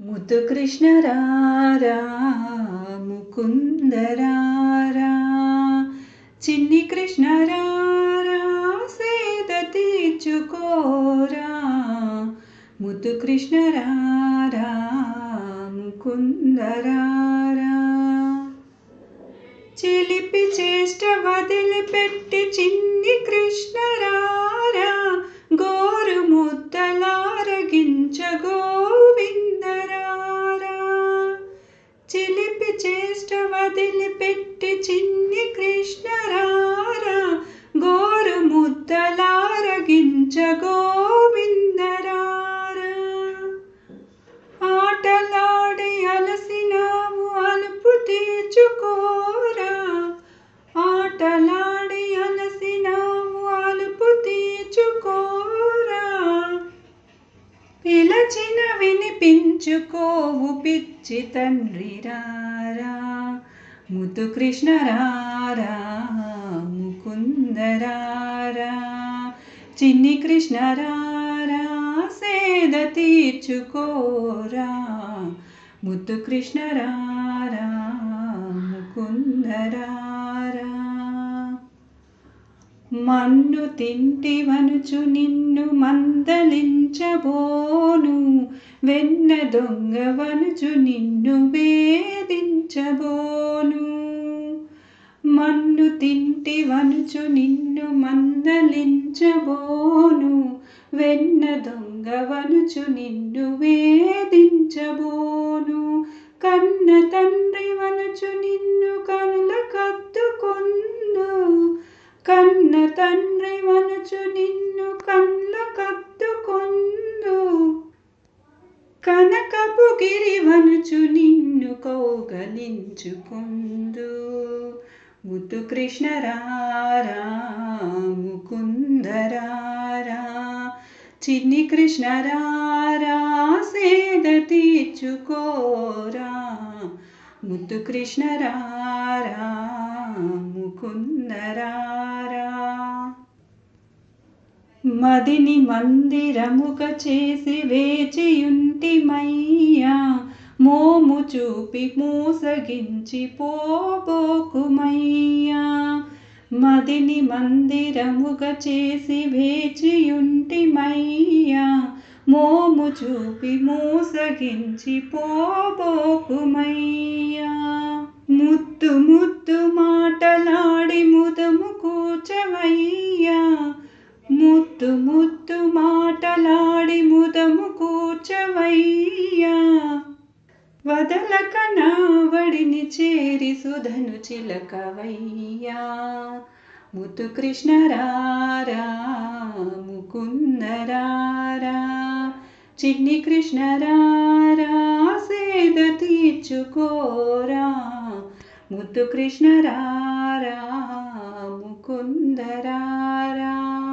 ముద్దు కృష్ణ రారా ముకుందరారా చిన్ని కృష్ణ రారా సేద తీర్చుకోరా. ముద్దు కృష్ణ రారా ముకుందరారా. చిలిపి చేష్ట వదిలిపెట్టి చిన్ని కృష్ణరా వదిలిపెట్టి చిన్ని కృష్ణరారా గోరు ముద్దలారగించ గోవిందరారా ఆటలాడి అలసినావు అలుపు తీర్చుకోరా ఆటలాడి అలసినావు అలుపు తీర్చుకోరా. పిలచిన వినిపించుకోవు పిచ్చి తండ్రిరా. ముతు కృష్ణరారా రారా ముకుందరారా చిన్ని కృష్ణ రారా సేద తీర్చుకోరా ముత్తు కృష్ణ రారా మన్ను తింటివనుచు నిన్ను మందలించబోను. వెన్న దొంగవనుచు నిన్ను వేధించబోను. మన్ను తింటివనుచు నిన్ను మందలించబోను. వెన్న దొంగవనుచు నిన్ను వేధించబోను. కన్న తండ్రి వనుచు నిన్ను తండ్రి వనుచు నిన్ను కళ్ళ కత్తుకొందు. కనకపు గిరి వనుచు నిన్ను కౌగలించుకుందు ముద్దు కృష్ణరారా ముకుందరారా చిన్ని కృష్ణరారా సేద తీర్చుకోరా. ముద్దు కృష్ణ రారా ముకుందరారా మదిని మందిరముక చేసి వేచియుంటిమయ్యా మోము చూపి మూసగించి పోబోకుమయ్యా మదిని మందిరముగ చేసి వేచియుంటిమయ్యా మోము చూపి మూసగించి పోబోకుమయ్యా ముద్దు ముద్దు మాటలాడి ముదము కూర్చవయ్యా. వదలక నావడిని చేరి సుధను చిలకవయ్యా. ముద్దు కృష్ణరారా ముకుందరారా. చిన్ని కృష్ణరారా సేద తీర్చుకోరా. ముద్దు కృష్ణరారా ముకుందరారా.